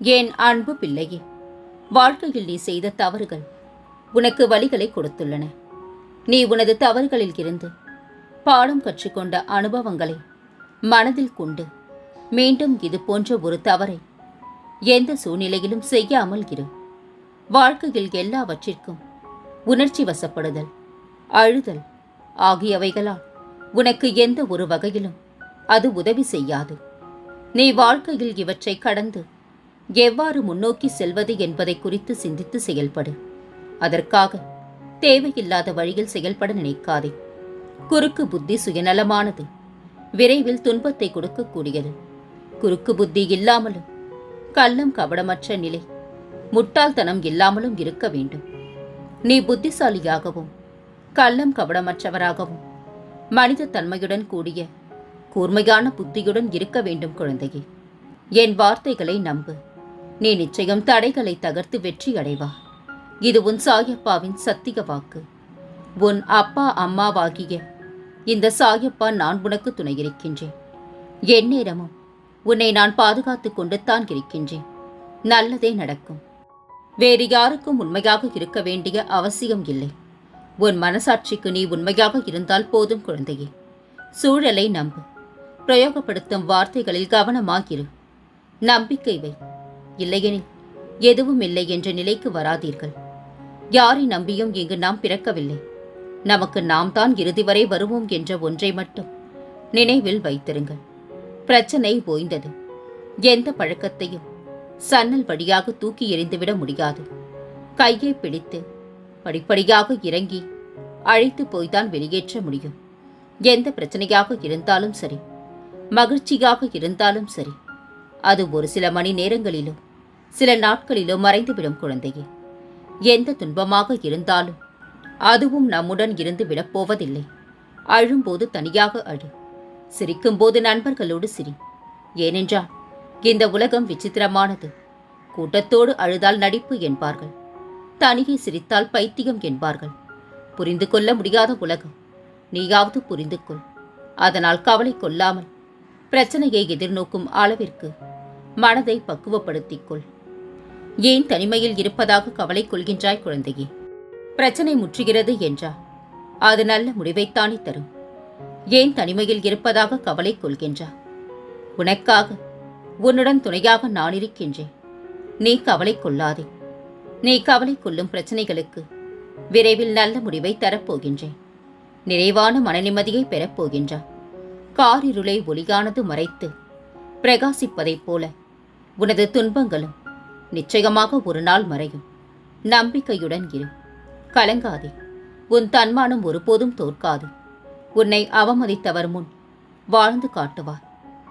என் அன்பு பிள்ளையே? வாழ்க்கையில் நீ செய்த தவறுகள் உனக்கு வழிகளை கொடுத்துள்ளன. நீ உனது தவறுகளில் இருந்து பாடம் கற்றுக்கொண்ட அனுபவங்களை மனதில் கொண்டு மீண்டும் இது போன்ற ஒரு தவறை எந்த சூழ்நிலையிலும் செய்யாமல் இரு. வாழ்க்கையில் எல்லாவற்றிற்கும் உணர்ச்சி வசப்படுதல் அழுதல் ஆகியவைகளால் உனக்கு எந்த ஒரு வகையிலும் அது உதவி செய்யாது. நீ வாழ்க்கையில் இவற்றை கடந்து எவ்வாறு முன்னோக்கி செல்வது என்பதை குறித்து சிந்தித்து செயல்படு. அதற்காக தேவையில்லாத வழியில் செயல்பட நினைக்காதே. குறுக்கு புத்தி சுயநலமானது விரைவில் துன்பத்தை கொடுக்கக்கூடியது. குறுக்கு புத்தி இல்லாமலும் கள்ளம் கபடமற்ற நிலை முட்டாள்தனம் இல்லாமலும் இருக்க வேண்டும். நீ புத்திசாலியாகவும் கள்ளம் கபடமற்றவராகவும் மனித தன்மையுடன் கூடிய கூர்மையான புத்தியுடன் இருக்க வேண்டும் குழந்தையே. என் வார்த்தைகளை நம்பு. நீ நிச்சயம் தடைகளை தகர்த்து வெற்றி அடைவா. இது உன் சாயப்பாவின் சத்திய வாக்கு. உன் அப்பா அம்மாவாகிய இந்த சாயப்பா நான் உனக்கு துணை இருக்கின்றேன். எந்நேரமும் உன்னை நான் பாதுகாத்து கொண்டு தான் இருக்கின்றேன். நல்லதே நடக்கும். வேறு யாருக்கும் உண்மையாக இருக்க வேண்டிய அவசியம் இல்லை. உன் மனசாட்சிக்கு நீ உண்மையாக இருந்தால் போதும் குழந்தையே. சூழலை நம்பு. பிரயோகப்படுத்தும் வார்த்தைகளில் கவனமாகிரு. நம்பிக்கை வை. இல்லையெனில் எதுவும் இல்லை என்ற நிலைக்கு வராதீர்கள். யாரை நம்பியும் இங்கு நாம் பிறக்கவில்லை. நமக்கு நாம் தான் இறுதி வரை வருவோம் என்ற ஒன்றை மட்டும் நினைவில் வைத்திருங்கள். பிரச்சனை ஓய்ந்தது. எந்த பழக்கத்தையும் சன்னல் வழியாக தூக்கி எறிந்துவிட முடியாது. கையை பிடித்து படிப்படியாக இறங்கி அழைத்து போய்தான் வெளியேற்ற முடியும். எந்த பிரச்சனையாக இருந்தாலும் சரி மகிழ்ச்சியாக இருந்தாலும் சரி அது ஒரு சில மணி நேரங்களிலும் சில நாட்களிலோ மறைந்துவிடும் குழந்தையே. எந்த துன்பமாக இருந்தாலும் அதுவும் நம்முடன் இருந்து விடப்போவதில்லை அழும்போது தனியாக அழு. சிரிக்கும்போது நண்பர்களோடு சிரி. ஏனென்றால் இந்த உலகம் விசித்திரமானது. கூட்டத்தோடு அழுதால் நடிப்பு என்பார்கள். தனியே சிரித்தால் பைத்தியம் என்பார்கள். புரிந்து கொள்ள முடியாத உலகம். நீயாவது புரிந்து கொள். அதனால் கவலை கொள்ளாமல் பிரச்சனையை எதிர்நோக்கும் அளவிற்கு மனதை பக்குவப்படுத்திக் கொள். ஏன் தனிமையில் இருப்பதாக கவலை கொள்கின்றாய் குழந்தையே? பிரச்சனை முற்றுகிறது என்றா? அது நல்ல முடிவைத்தானே தரும். ஏன் தனிமையில் இருப்பதாக கவலை கொள்கின்றா? உனக்காக உன்னுடன் துணையாக நான் இருக்கின்றேன். நீ கவலை கொள்ளாதே. நீ கவலை கொள்ளும் பிரச்சனைகளுக்கு விரைவில் நல்ல முடிவை தரப்போகின்றேன். நிறைவான மனநிம்மதியை பெறப்போகின்றா. காரிருளை ஒளியானது மறைத்து பிரகாசிப்பதைப் போல உனது துன்பங்களும் நிச்சயமாக ஒரு நாள் மறையும். நம்பிக்கையுடன் இரு. கலங்காதே. உன் தன்மானம் ஒருபோதும் தோற்காது. உன்னை அவமதித்தவர் முன் வாழ்ந்து காட்டுவார்.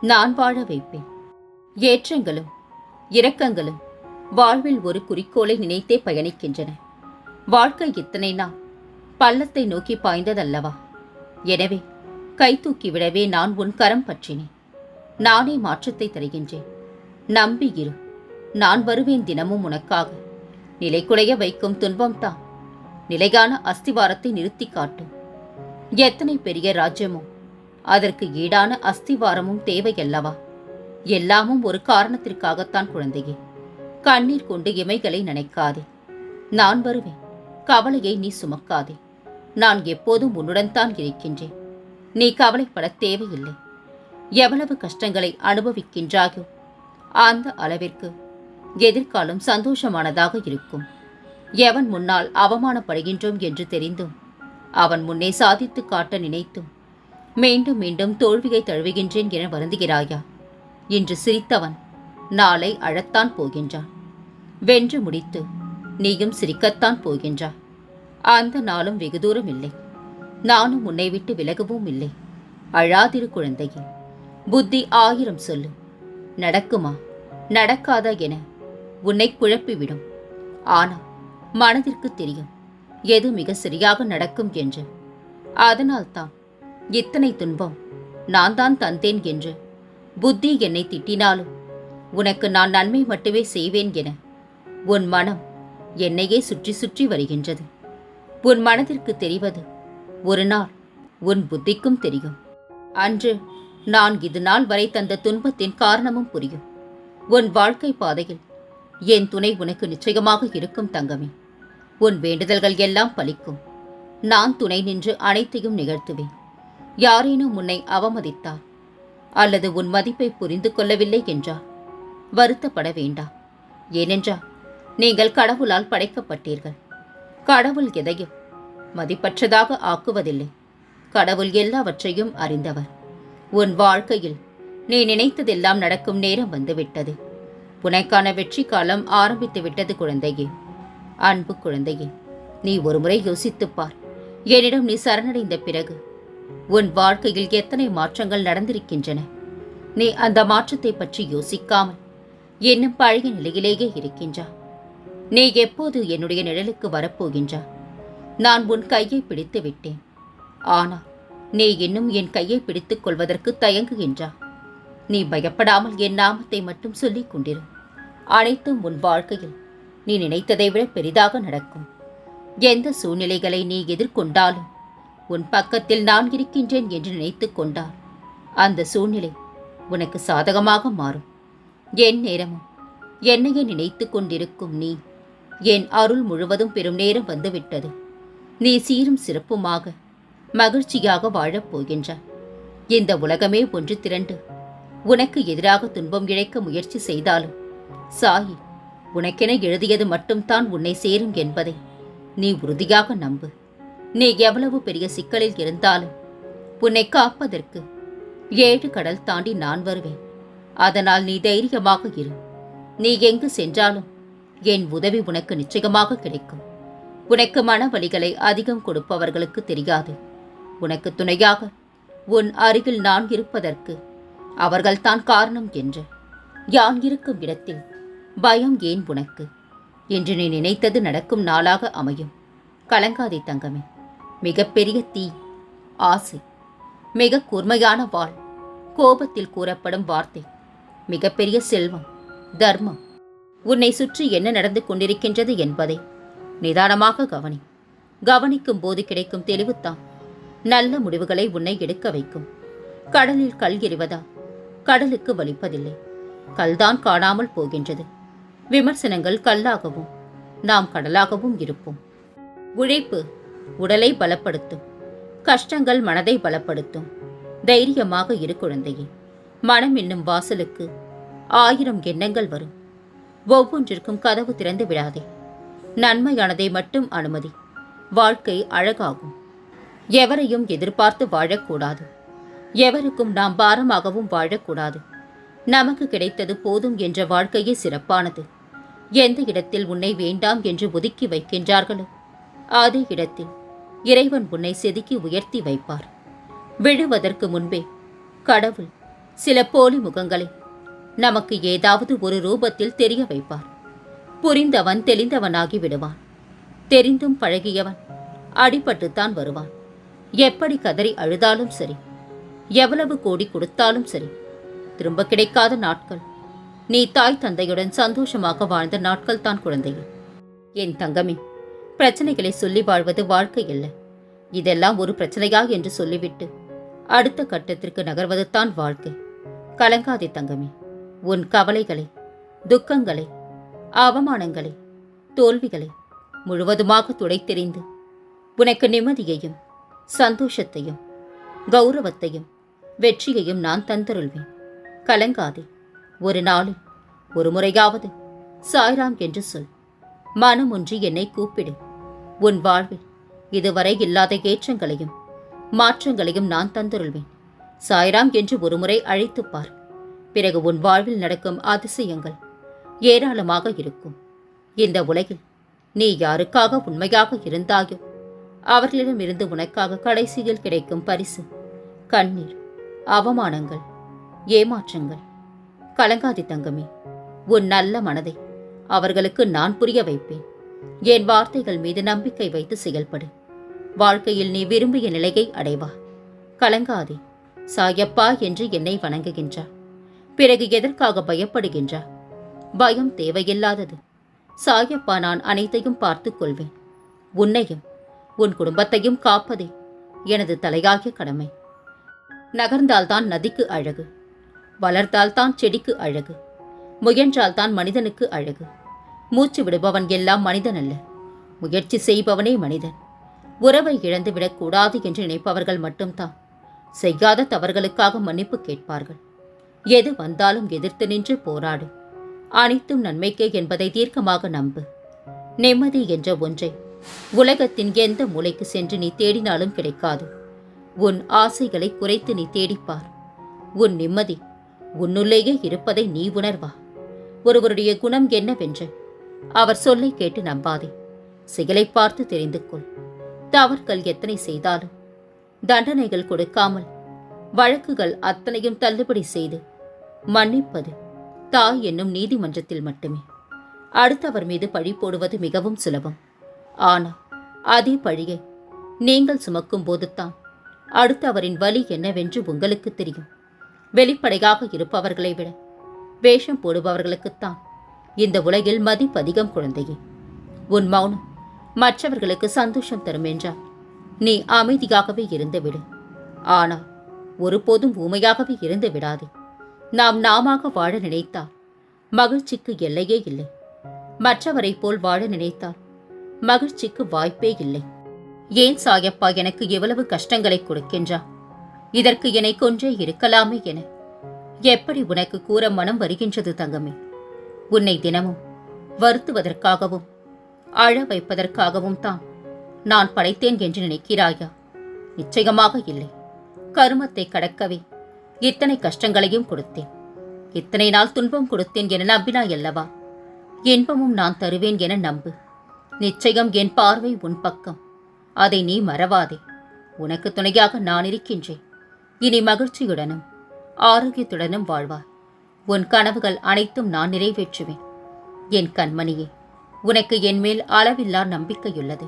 நான் வாழ வைப்பேன். ஏற்றங்களும் இரக்கங்களும் வாழ்வில் ஒரு குறிக்கோளை நினைத்தே பயணிக்கின்றன. வாழ்க்கை இத்தனை நாள் பள்ளத்தை நோக்கி பாய்ந்ததல்லவா? எனவே கை தூக்கி விடவே நான் உன் கரம் பற்றினேன். நானே மாற்றத்தை தருகின்றேன். நம்பி இரு. நான் வருவேன் தினமும் உனக்காக. நிலைக்குலைய வைக்கும் துன்பம்தான் நிலையான அஸ்திவாரத்தை நிறுத்தி காட்டும். எத்தனை பெரிய ராஜ்யமோ. அதற்கு ஈடான அஸ்திவாரமும் தேவையல்லவா. எல்லாமும் ஒரு காரணத்திற்காகத்தான் குழந்தையே. கண்ணீர் கொண்டு இமைகளை நினைக்காதே. நான் வருவேன். கவலையை நீ சுமக்காதே. நான் எப்போதும் உன்னுடன் தான் இருக்கின்றேன். நீ கவலைப்பட தேவையில்லை. எவ்வளவு கஷ்டங்களை அனுபவிக்கின்றாயோ. அந்த அளவிற்கு எதிர்காலம் சந்தோஷமானதாக இருக்கும். எவன் முன்னால் அவமானப்படுகின்றோம் என்று தெரிந்தும் அவன் முன்னே சாதித்து காட்ட நினைத்தும் மீண்டும் மீண்டும் தோல்வியை தழுவுகின்றேன் என வருந்துகிறாயா? இன்று சிரித்தவன் நாளை அழத்தான் போகின்றான். வென்று முடித்து நீயும் சிரிக்கத்தான் போகின்றாய் அந்த நாளும் வெகு தூரம் இல்லை. நானும் உன்னை விட்டு விலகவும் இல்லை. அழாதிரு குழந்தையே. புத்தி ஆயிரம் சொல்லு. நடக்குமா? நடக்காதா என உன்னை குழப்பிவிடும். ஆனால் மனதிற்கு தெரியும் எது மிக சரியாக நடக்கும் என்று. அதனால்தான் இத்தனை துன்பம் நான் தான் தந்தேன் என்று. புத்தி என்னை திட்டினாலும் உனக்கு நான் நன்மை மட்டுமே செய்வேன் என உன் மனம் என்னையே சுற்றி சுற்றி வருகின்றது. உன் மனதிற்கு தெரிவது ஒரு நாள் உன் புத்திக்கும் தெரியும். அன்று நான் இது நாள் வரை தந்த துன்பத்தின் காரணமும் புரியும். உன் வாழ்க்கை பாதையில் என் துணை உனக்கு நிச்சயமாக இருக்கும் தங்கமே. உன் வேண்டுதல்கள் எல்லாம் பலிக்கும். நான் துணை நின்று அனைத்தையும் நிகழ்த்துவேன். யாரேனும் உன்னை அவமதித்தார் அல்லது உன் மதிப்பை புரிந்து கொள்ளவில்லை என்றார் வருத்தப்பட வேண்டாம் ஏனென்றால் நீங்கள் கடவுளால் படைக்கப்பட்டீர்கள். கடவுள் எதையும் மதிப்பற்றதாக ஆக்குவதில்லை. கடவுள் எல்லாவற்றையும் அறிந்தவர். உன் வாழ்க்கையில் நீ நினைத்ததெல்லாம் நடக்கும் நேரம் வந்துவிட்டது. புனைக்கான வெற்றி காலம் ஆரம்பித்து விட்டது குழந்தையே. அன்பு குழந்தையே நீ ஒருமுறை யோசித்துப் பார். என்னிடம் நீ சரணடைந்த பிறகு உன் வாழ்க்கையில் எத்தனை மாற்றங்கள் நடந்திருக்கின்றன? நீ அந்த மாற்றத்தை பற்றி யோசிக்காமல் இன்னும் பழைய நிலையிலேயே இருக்கின்றா? நீ எப்போது என்னுடைய நிழலுக்கு வரப்போகின்றா? நான் உன் கையை பிடித்து விட்டேன் ஆனால் நீ இன்னும் என் கையை பிடித்துக் கொள்வதற்கு தயங்குகின்றா? நீ பயப்படாமல் என் நாமத்தை மட்டும் சொல்லிக் கொண்டிரு. அனைத்தும் உன் வாழ்க்கையில் நீ நினைத்ததை விட பெரிதாக நடக்கும். எந்த சூழ்நிலைகளை நீ எதிர்கொண்டாலும் உன் பக்கத்தில் நான் இருக்கின்றேன் என்று நினைத்து கொண்டால் அந்த சூழ்நிலை உனக்கு சாதகமாக மாறும். என் நேரமும் என்னையே நினைத்து கொண்டிருக்கும் நீ என் அருள் முழுவதும் பெரும் நேரம் வந்துவிட்டது. நீ சீரும் சிறப்புமாக மகிழ்ச்சியாக வாழப் போகின்றாய். இந்த உலகமே ஒன்று திரண்டு உனக்கு எதிராக துன்பம் இழைக்க முயற்சி செய்தாலும் சாயி உனக்கென எழுதியது மட்டும்தான் உன்னை சேரும் என்பதை நீ உறுதியாக நம்பு. நீ எவ்வளவு பெரிய சிக்கலில் இருந்தாலும் உன்னை காப்பதற்கு ஏழு கடல் தாண்டி நான் வருவேன். அதனால் நீ தைரியமாக இரு. நீ எங்கு சென்றாலும் என் உதவி உனக்கு நிச்சயமாக கிடைக்கும். உனக்கு மன வலிகளை அதிகம் கொடுப்பவர்களுக்கு தெரியாது. உனக்கு துணையாக உன் அருகில் நான் இருப்பதற்கு அவர்கள்தான் காரணம் என்று. யான் இருக்கும் இடத்தில் பயம் ஏன் உனக்கு? என்று நீ நினைத்தது நடக்கும் நாளாக அமையும். கலங்காதே தங்கமே. மிகப்பெரிய தீ ஆசை மிக கூர்மையான வாழ் கோபத்தில் கூறப்படும் வார்த்தை மிகப்பெரிய செல்வம் தர்மம். உன்னை சுற்றி என்ன நடந்து கொண்டிருக்கின்றது என்பதை நிதானமாக கவனி. கவனிக்கும் போது கிடைக்கும் தெளிவுத்தான் நல்ல முடிவுகளை உன்னை எடுக்க வைக்கும். கடலில் கல் எறிவதா? கடலுக்கு வலிப்பதில்லை. கல்தான் காணாமல் போகின்றது. விமர்சனங்கள் கல்லாகவும் நாம் கடலாகவும் இருப்போம். உழைப்பு உடலை பலப்படுத்தும். கஷ்டங்கள் மனதை பலப்படுத்தும். தைரியமாக இரு குழந்தையே. மனம் என்னும் வாசலுக்கு ஆயிரம் எண்ணங்கள் வரும். ஒவ்வொன்றிற்கும் கதவு திறந்து விடாதே. நன்மையானதை மட்டும் அனுமதி. வாழ்க்கை அழகாகும். எவரையும் எதிர்பார்த்து வாழக்கூடாது. எவருக்கும் நாம் பாரமாகவும் வாழக்கூடாது. நமக்கு கிடைத்தது போதும் என்ற வாழ்க்கையே சிறப்பானது. எந்த இடத்தில் உன்னை வேண்டாம் என்று ஒதுக்கி வைக்கின்றார்களோ அதே இடத்தில் இறைவன் உன்னை செதுக்கி உயர்த்தி வைப்பார். விழுவதற்கு முன்பே கடவுள் சில போலி முகங்களை நமக்கு ஏதாவது ஒரு ரூபத்தில் தெரிய வைப்பார். புரிந்தவன் தெளிந்தவனாகி விடுவான். தெரிந்தும் பழகியவன் அடிபட்டுத்தான் வருவான். எப்படி கதறி அழுதாலும் சரி எவ்வளவு கோடி கொடுத்தாலும் சரி. திரும்ப கிடைக்காத நாட்கள். நீ தாய் தந்தையுடன் சந்தோஷமாக வாழ்ந்த நாட்கள் தான் குழந்தையே. என் தங்கமே பிரச்சனைகளை சொல்லி வாழ்வது வாழ்க்கை இல்லை இதெல்லாம் ஒரு பிரச்சனையா என்று சொல்லிவிட்டு அடுத்த கட்டத்திற்கு நகர்வது தான் வாழ்க்கை. கலங்காதே தங்கமே உன் கவலைகளை துக்கங்களை அவமானங்களை தோல்விகளை முழுவதுமாக துடைத்தெறிந்து உனக்கு நிம்மதியையும் சந்தோஷத்தையும் கௌரவத்தையும் வெற்றியையும் நான் தந்தருள்வேன். கலங்காதே. ஒரு நாளில் ஒரு முறையாவது சாய்ராம் என்று சொல். மனம் ஒன்று என்னை கூப்பிடு. உன் வாழ்வில் இதுவரை இல்லாத ஏற்றங்களையும் மாற்றங்களையும் நான் தந்தருள்வேன். சாய்ராம் என்று ஒருமுறை அழைத்துப் பார். பிறகு உன் வாழ்வில் நடக்கும் அதிசயங்கள் ஏராளமாக இருக்கும். இந்த உலகில் நீ யாருக்காக உண்மையாக இருந்தாயோ அவர்களிடமிருந்து உனக்காக கடைசியில் கிடைக்கும் பரிசு கண்ணீர் அவமானங்கள் ஏமாற்றங்கள். கலங்காதி தங்கமே உன் நல்ல மனதை அவர்களுக்கு நான் புரிய வைப்பேன். என் வார்த்தைகள் மீது நம்பிக்கை வைத்து செயல்படு. வாழ்க்கையில் நீ விரும்பிய நிலையை அடைவா. கலங்காதே சாயப்பா என்று என்னை வணங்குகின்றார். பிறகு எதற்காக பயப்படுகின்றார்? பயம் தேவையில்லாதது. சாயப்பா நான் அனைத்தையும் பார்த்துக் கொள்வேன். உன்னையும் உன் குடும்பத்தையும் காப்பதே எனது தலையாகிய கடமை. நகர்ந்தால்தான் நதிக்கு அழகு. வளர்த்தால்தான் செடிக்கு அழகு. முயன்றால்தான் மனிதனுக்கு அழகு. மூச்சு விடுபவன் எல்லாம் மனிதன் அல்ல முயற்சி செய்பவனே மனிதன். உறவை இழந்து விடக்கூடாது என்று நினைப்பவர்கள் மட்டும்தான். செய்யாத தவறுகளுக்காக மன்னிப்பு கேட்பார்கள். எது வந்தாலும் எதிர்த்து நின்று போராடு அனைத்தும் நன்மைக்கு என்பதை தீர்க்கமாக நம்பு. நிம்மதி என்ற ஒன்றை. உலகத்தின் எந்த மூலைக்கு சென்று நீ தேடினாலும் கிடைக்காது. உன் ஆசைகளை குறைத்து நீ தேடிப்பார். உன் நிம்மதி உன்னுள்ளேயே இருப்பதை நீ உணர்வா. ஒருவருடைய குணம் என்னவென்று அவர் சொல்லை கேட்டு நம்பாதே. செயலை பார்த்து தெரிந்து கொள். தவறுகள் எத்தனை செய்தாலும் தண்டனைகள் கொடுக்காமல் வழக்குகள் அத்தனையும் தள்ளுபடி செய்து மன்னிப்பது தாய் என்னும் நீதிமன்றத்தில் மட்டுமே. அடுத்தவர் மீது பழி போடுவது மிகவும் சுலபம். ஆனால் அதே பழியை நீங்கள் சுமக்கும் போதுதான் அடுத்தவரின் வலி என்னவென்று உங்களுக்கு தெரியும். வெளிப்படையாக இருப்பவர்களை விட வேஷம் போடுபவர்களுக்குத்தான் இந்த உலகில் மதிப்பு அதிகம் குழந்தையே. உன் மௌனம் மற்றவர்களுக்கு சந்தோஷம் தரும் என்றால் நீ அமைதியாகவே இருந்து விடு ஆனால் ஒருபோதும் ஊமையாகவே இருந்து விடாதே நாம் நாமாக வாழ நினைத்தால் மகிழ்ச்சிக்கு எல்லையே இல்லை. மற்றவரைப் போல் வாழ நினைத்தால் மகிழ்ச்சிக்கு வாய்ப்பே இல்லை. ஏன் சாயப்பா எனக்கு எவ்வளவு கஷ்டங்களை கொடுக்கின்றா இதற்கு என்னை கொன்றே இருக்கலாமே என. எப்படி உனக்கு கூற மனம் வருகின்றது தங்கமே? உன்னை தினமும் வருத்துவதற்காகவும் அழ வைப்பதற்காகவும் தான் நான் படைத்தேன் என்று நினைக்கிறாயா? நிச்சயமாக இல்லை. கருமத்தை கடக்கவே இத்தனை கஷ்டங்களையும் கொடுத்தேன். இத்தனை நாள் துன்பம் கொடுத்தேன் என நம்பினாய் அல்லவா இன்பமும் நான் தருவேன் என நம்பு. நிச்சயம் என் பார்வை உன் பக்கம். அதை நீ மறவாதே. உனக்கு துணையாக நான் இருக்கின்றேன். இனி மகிழ்ச்சியுடனும் ஆரோக்கியத்துடனும் வாழ்வாய். உன் கனவுகள் அனைத்தும் நான் நிறைவேற்றுவேன். என் கண்மணியே உனக்கு என் மேல் அளவில்லா நம்பிக்கையுள்ளது.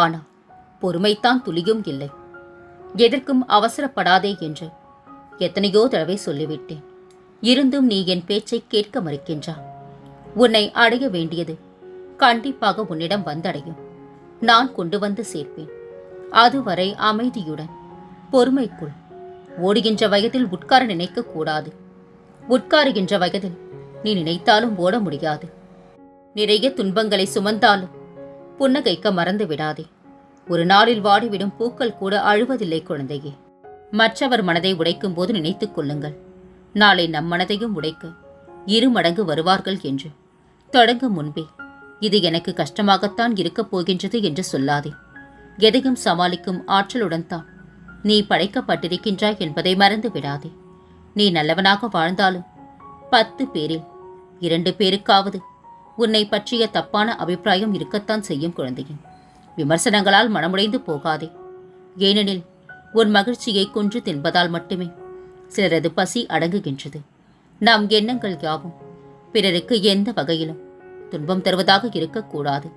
ஆனால் பொறுமைத்தான் துளியும் இல்லை. எதற்கும் அவசரப்படாதே என்று எத்தனையோ தடவை சொல்லிவிட்டேன். இருந்தும் நீ என் பேச்சை கேட்க மறுக்கின்றாய். உன்னை அடைய வேண்டியது கண்டிப்பாக உன்னிடம் வந்தடையும். நான் கொண்டு வந்து சேர்ப்பேன். அதுவரை அமைதியுடன் பொறுமைக்குள் ஓடுகின்ற வயதில் உட்கார நினைக்க கூடாது. உட்காருகின்ற வயதில் நீ நினைத்தாலும் ஓட முடியாது. நிறைய துன்பங்களை சுமந்தாலும் புன்னகைக்க மறந்து விடாதே. ஒரு நாளில் வாடிவிடும் பூக்கள் கூட அழுவதில்லை குழந்தையே. மற்றவர் மனதை உடைக்கும் போது நினைத்துக் கொள்ளுங்கள். நாளை நம் மனதையும் உடைக்க இரு மடங்கு வருவார்கள் என்று. தொடங்கும் முன்பே இது எனக்கு கஷ்டமாகத்தான் இருக்கப் போகின்றது என்று சொல்லாதே. எதையும் சமாளிக்கும் ஆற்றலுடன் தான். நீ படைக்கப்பட்டிருக்கின்றாய் என்பதை மறந்து விடாதே. நீ நல்லவனாக வாழ்ந்தாலும் பத்து பேரில் இரண்டு பேருக்காவது உன்னை பற்றிய தப்பான அபிப்பிராயம் இருக்கத்தான் செய்யும் குழந்தையே. விமர்சனங்களால் மனமுடைந்து போகாதே. ஏனெனில் உன் மகிழ்ச்சியை கொன்று தின்பதால் மட்டுமே சிலரது பசி அடங்குகின்றது. நம் எண்ணங்கள் யாவும் பிறருக்கு எந்த வகையிலும் துன்பம் தருவதாக இருக்கக்கூடாது.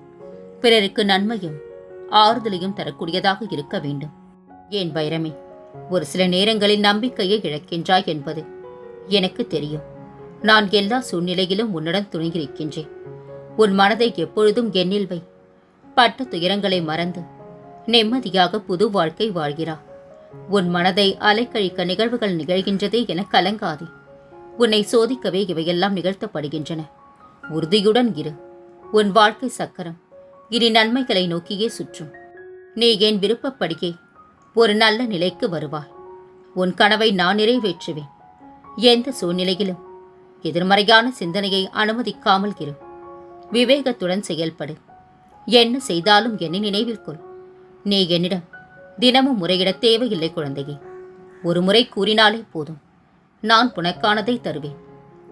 பிறருக்கு நன்மையும் ஆறுதலையும் தரக்கூடியதாக இருக்க வேண்டும். ஏன் வைரமே ஒரு சில நேரங்களில் நம்பிக்கையை இழக்கின்றாய் என்பது எனக்கு தெரியும். நான் எல்லா சூழ்நிலையிலும் உன்னுடன் துணையிருக்கின்றேன். உன் மனதை எப்பொழுதும் எண்ணில் வை. பட்ட துயரங்களை மறந்து நிம்மதியாக புது வாழ்க்கை வாழ்கிறா. உன் மனதை அலைக்கழிக்க நிகழ்வுகள் நிகழ்கின்றதே என கலங்காதே. உன்னை சோதிக்கவே இவையெல்லாம் நிகழ்த்தப்படுகின்றன. உறுதியுடன் இரு. உன் வாழ்க்கை சக்கரம். இனி நன்மைகளை நோக்கியே சுற்றும். நீ என் விருப்பப்படியே ஒரு நல்ல நிலைக்கு வருவாய். உன் கனவை நான் நிறைவேற்றுவேன். எந்த சூழ்நிலையிலும் எதிர்மறையான சிந்தனையை அனுமதிக்காமல் இரு. விவேகத்துடன் செயல்படு. என்ன செய்தாலும் என்னை நினைவில் கொள். நீ என்னிடம் தினமும் முறையிட தேவையில்லை குழந்தையே. ஒரு முறை கூறினாலே போதும். நான் உனக்கானதை தருவேன்.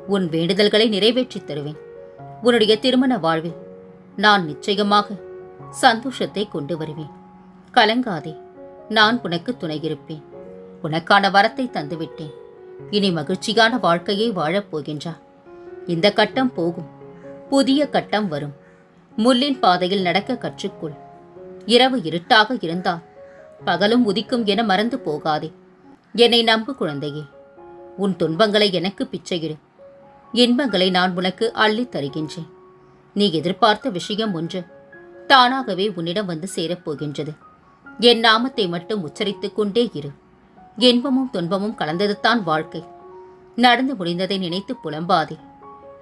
உன் வேண்டுதல்களை நிறைவேற்றித் தருவேன். உன்னுடைய திருமண வாழ்வில் நான் நிச்சயமாக சந்தோஷத்தை கொண்டு வருவேன். கலங்காதே நான் உனக்கு துணையிருப்பேன். உனக்கான வரத்தை தந்துவிட்டேன். இனி மகிழ்ச்சியான வாழ்க்கையை வாழப்போகின்றா இந்த கட்டம் போகும். புதிய கட்டம் வரும். முள்ளின் பாதையில் நடக்க கற்றுக்கொள். இரவு இருட்டாக இருந்தால் பகலும் உதிக்கும் என மறந்து போகாதே. என்னை நம்பு குழந்தையே. உன் துன்பங்களை எனக்கு பிச்சையிடு இன்பங்களை நான் உனக்கு அள்ளித் தருகின்றேன். நீ எதிர்பார்த்த விஷயம் ஒன்று தானாகவே உன்னிடம் வந்து சேரப்போகின்றது. என் நாமத்தை மட்டும் உச்சரித்துக் கொண்டே இரு. இன்பமும் துன்பமும் கலந்ததுதான் வாழ்க்கை. நடந்து முடிந்ததை நினைத்து புலம்பாதே.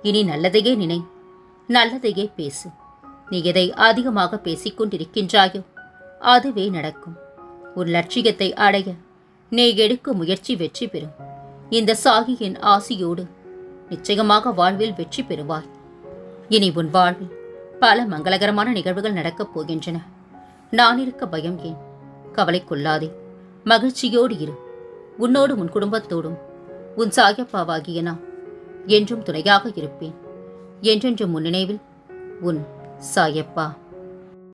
இனி நல்லதையே நினை. நல்லதையே பேசு. நீ எதை அதிகமாக பேசிக் கொண்டிருக்கின்றாயோ அதுவே நடக்கும். உன் லட்சியத்தை அடைய நீ எடுக்கும் முயற்சி வெற்றி பெறும். இந்த சாகியின் ஆசியோடு நிச்சயமாக வாழ்வில் வெற்றி பெறுவாய். இனி உன் வாழ்வில் பல மங்களகரமான நிகழ்வுகள் நடக்கப் போகின்றன. நான் இருக்க பயம் ஏன்? கவலைக்குள்ளாதே மகிழ்ச்சியோடு இரு. உன்னோடு உன் குடும்பத்தோடும். உன் சாயப்பாவாகிய நான் என்றும் துணையாக இருப்பேன். என்றென்றும் உன் நினைவில் உன் சாயப்பா.